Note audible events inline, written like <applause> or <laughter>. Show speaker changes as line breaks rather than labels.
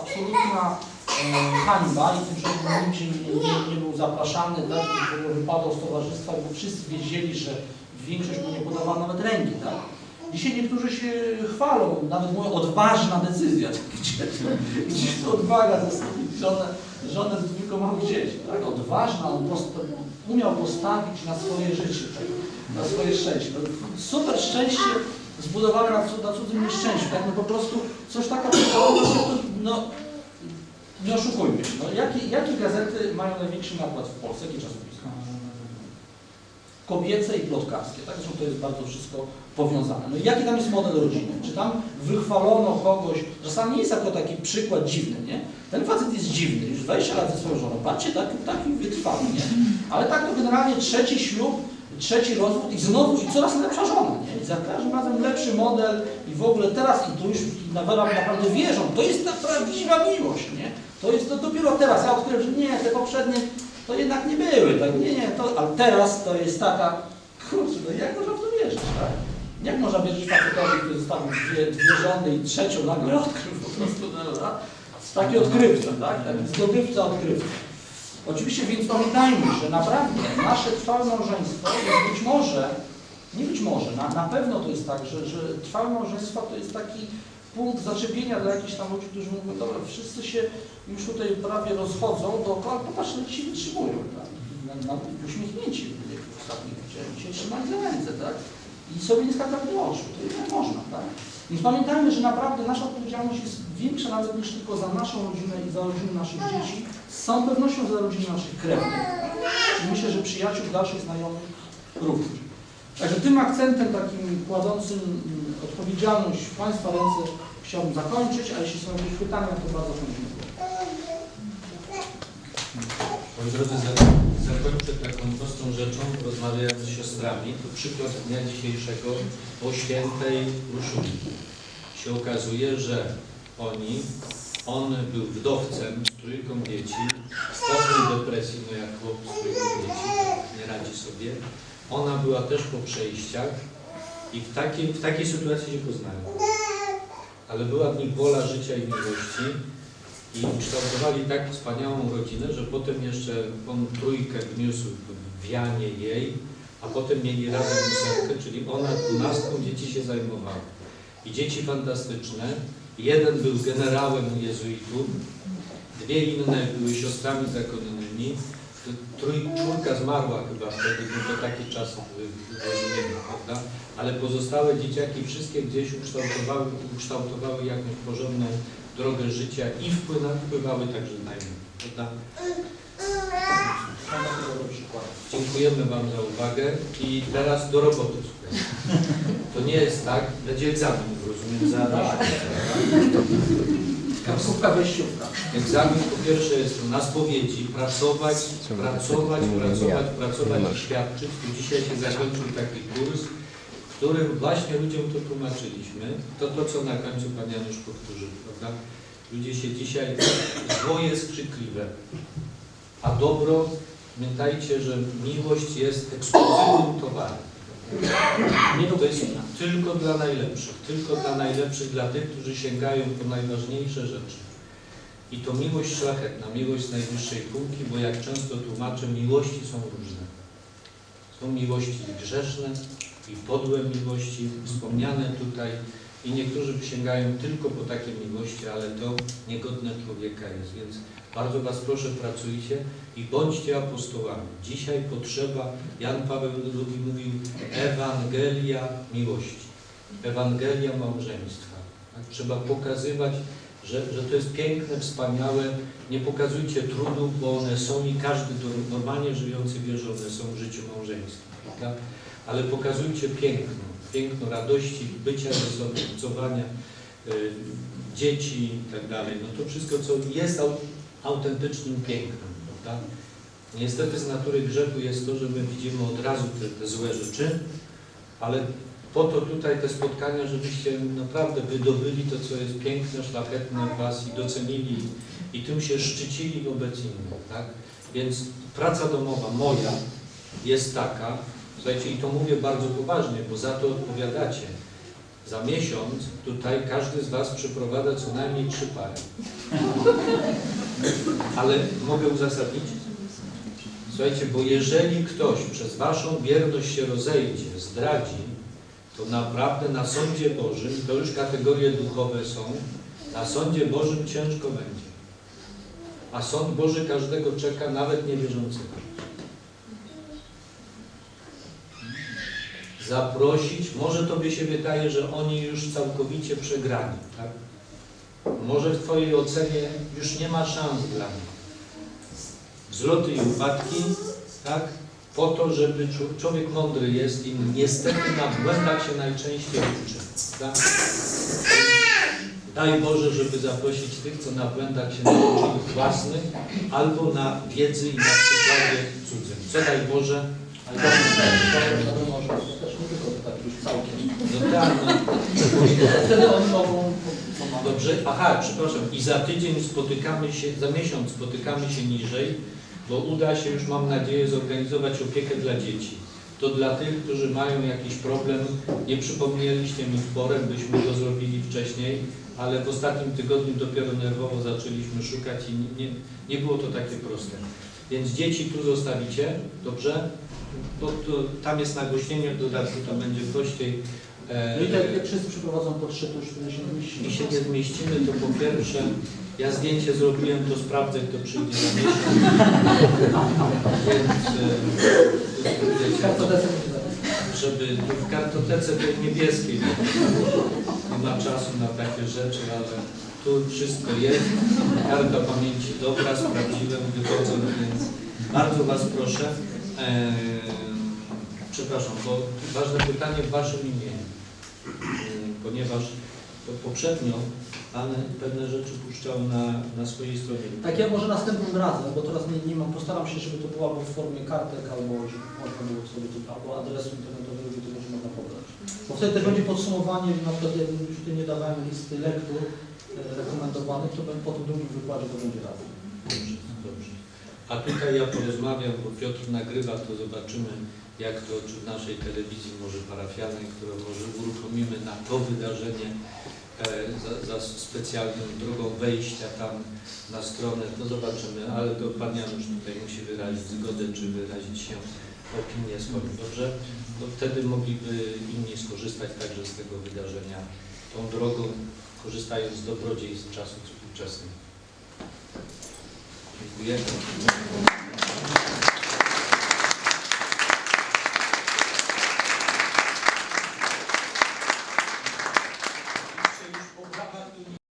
absolutna hańba i tym, że nigdzie nie, nie, nie był zapraszany, tak, ogóle wypadał z towarzystwa, bo wszyscy wiedzieli, że większość mu nie podawała nawet ręki, tak. Dzisiaj niektórzy się chwalą, nawet mówią odważna decyzja, <laughs> tak, gdzie, to odwaga zostawić żonę, żonę z dwójką małych dzieci, tak, odważna, on post, umiał postawić na swoje życie, tak, na swoje szczęście. Super szczęście zbudowane na, na cudzym nieszczęściu, tak, no po prostu coś taka no, nie oszukujmy się, no, jakie, jakie gazety mają największy nakład w Polsce, jakie czasopisma? Kobiece i plotkarskie, tak? Zresztą to jest bardzo wszystko powiązane. No i jaki tam jest model rodziny? Czy tam wychwalono kogoś, czasami nie jest jako taki przykład dziwny, nie? Ten facet jest dziwny, już 20 lat ze swoją żoną, patrzcie, tak, taki wytrwały, nie? Ale tak to generalnie trzeci ślub, trzeci rozwód i znowu i coraz lepsza żona, nie? I za każdym razem lepszy model i w ogóle teraz i tu już nawet naprawdę wierzą, to jest ta prawdziwa miłość, nie? To jest to dopiero teraz, ja odkryłem, że nie, te poprzednie to jednak nie były, tak? Nie, nie, to, ale teraz to jest taka, kurczę, no jak można w to wierzyć, tak? Jak można wierzyć facetowi, który zostawił dwie, dwie żony i trzecią nagle odkrył po prostu, no, dobra? Taki odkrywca, tak? Zdobywca odkrywca. Oczywiście więc pamiętajmy, że naprawdę nasze trwałe małżeństwo jest być może, nie być może, na, na pewno to jest tak, że, że trwałe małżeństwo to jest taki punkt zaczepienia dla jakichś tam ludzi, którzy mówią, dobra, wszyscy się już tutaj prawie rozchodzą dookoła, popatrz, no ci wytrzymują, tak? Na, na, uśmiechnięci jak ostatnio widziałem, się trzymali za ręce, tak? I sobie nie skakali do oczu, to jednak można, tak? Więc pamiętajmy, że naprawdę nasza odpowiedzialność jest większa nawet niż tylko za naszą rodzinę i za rodzinę naszych dzieci, z całą pewnością za rodzinę naszych krewnych. I myślę, że przyjaciół, dalszych znajomych również. Także tym akcentem takim kładącym mm, odpowiedzialność w Państwa ręce chciałbym zakończyć, a jeśli są jakieś pytania, to bardzo chętnie.
Moi drodzy, za- zakończę taką prostą rzeczą, rozmawiając z siostrami. To przykład dnia dzisiejszego o świętej Urzuli. Się okazuje, że oni, on był wdowcem z trójką dzieci, w strasznej depresji, no jak chłop z trójką dzieci, nie radzi sobie. Ona była też po przejściach i w takiej, w takiej sytuacji się poznają. Ale była w nich wola życia i miłości i kształtowali tak wspaniałą rodzinę, że potem jeszcze on trójkę wniósł w wianie jej, a potem mieli razem ósemkę, czyli ona dwunastką dzieci się zajmowała. I dzieci fantastyczne. Jeden był generałem jezuitów, dwie inne były siostrami zakonnymi, trój, czwórka zmarła chyba wtedy, bo to taki czas rozumieniu, prawda? Ale pozostałe dzieciaki wszystkie gdzieś ukształtowały, ukształtowały jakąś porządną drogę życia i wpływa, wpływały także na prawda?
Przykład.
Dziękujemy Wam za uwagę i teraz do roboty. To nie jest tak, będzie egzamin, rozumiem, za
Tak. Kapsówka wejściówka.
Egzamin po pierwsze jest na spowiedzi, pracować, pracować, pracować, pracować i świadczyć. Tu dzisiaj się zakończył taki kurs, którym właśnie ludziom to tłumaczyliśmy. To to, co na końcu Pan Janusz powtórzył, prawda? Ludzie się dzisiaj, zło jest krzykliwe, a dobro, pamiętajcie, że miłość jest ekskluzywnym towarem.
Nie
To jest tylko dla najlepszych, tylko dla najlepszych, dla tych, którzy sięgają po najważniejsze rzeczy. I to miłość szlachetna, miłość z najwyższej półki, bo jak często tłumaczę, miłości są różne. Są miłości grzeszne i podłe miłości, wspomniane tutaj. I niektórzy sięgają tylko po takie miłości, ale to niegodne człowieka jest. Więc bardzo Was proszę, pracujcie i bądźcie apostołami. Dzisiaj potrzeba, Jan Paweł II mówił, Ewangelia miłości, Ewangelia małżeństwa. Tak? Trzeba pokazywać, że, że to jest piękne, wspaniałe. Nie pokazujcie trudów, bo one są i każdy normalnie żyjący wie, że one są w życiu małżeńskim. Prawda? Ale pokazujcie piękno, piękno radości, bycia ze sobą, obcowania, y, dzieci i tak dalej. No to wszystko, co jest au, autentycznym pięknem, prawda? Niestety z natury grzechu jest to, że my widzimy od razu te, te złe rzeczy, ale po to tutaj te spotkania, żebyście naprawdę wydobyli to, co jest piękne, szlachetne w Was i docenili i tym się szczycili wobec innych, tak? Więc praca domowa moja jest taka, słuchajcie, i to mówię bardzo poważnie, bo za to odpowiadacie. Za miesiąc tutaj każdy z Was przyprowadza co najmniej trzy pary. Ale mogę uzasadnić? Słuchajcie, bo jeżeli ktoś przez waszą bierność się rozejdzie, zdradzi, to naprawdę na sądzie Bożym, to już kategorie duchowe są, na sądzie Bożym ciężko będzie. A sąd Boży każdego czeka, nawet niewierzącego. Zaprosić, może tobie się wydaje, że oni już całkowicie przegrani, tak? Może w twojej ocenie już nie ma szans dla nich. Wzloty i upadki, tak? Po to, żeby człowiek mądry jest i niestety na błędach się najczęściej uczy. Tak? Daj Boże, żeby zaprosić tych, co na błędach się nauczyli własnych, albo na wiedzy i na przykładzie cudzym. Co daj Boże?
Ale to całkiem.
No tak, no.
Wtedy oni mogą.
Dobrze, aha, przepraszam. I za tydzień spotykamy się, za miesiąc spotykamy się niżej, bo uda się już, mam nadzieję, zorganizować opiekę dla dzieci. To dla tych, którzy mają jakiś problem, nie przypomnieliście mi w porę, byśmy to zrobili wcześniej, ale w ostatnim tygodniu dopiero nerwowo zaczęliśmy szukać i nie, nie było to takie proste. Więc dzieci tu zostawicie, dobrze? Bo to, tam jest nagłośnienie w dodatku, tam będzie prościej. e,
No i tak jak wszyscy przeprowadzą po trzy, to już wtedy się nie mieścimy.
i się nie zmieścimy, to po pierwsze, ja zdjęcie zrobiłem, to sprawdzę, kto przyjdzie za miesiąc. Więc, e, żeby w kartotece tej niebieskiej nie ma czasu na takie rzeczy, ale tu wszystko jest. Karta pamięci dobra, sprawdziłem, wychodzę, więc bardzo Was proszę. E, przepraszam, bo ważne pytanie w Waszym imieniu, E, ponieważ to poprzednio Pan pewne rzeczy puszczał na, na swojej stronie.
Tak, ja może następnym razem, bo teraz nie, nie mam, postaram się, żeby to było albo w formie kartek, albo można było sobie to, albo adresu internetowego, gdzie to będzie można pobrać. Bo wtedy też będzie podsumowanie, na przykład już tutaj nie dawałem listy lektur e, rekomendowanych, to po tym drugim wykładzie to będzie razem.
Dobrze, dobrze. A tutaj ja porozmawiam, bo Piotr nagrywa, to zobaczymy, jak to czy w naszej telewizji może parafialnej, którą może uruchomimy na to wydarzenie e, za, za specjalną drogą wejścia tam na stronę, to zobaczymy, ale to Pan Janusz tutaj musi wyrazić zgodę, czy wyrazić się opinię swoją, dobrze? No wtedy mogliby inni skorzystać także z tego wydarzenia tą drogą, korzystając z dobrodziejstw czasów współczesnych. Dziękuję.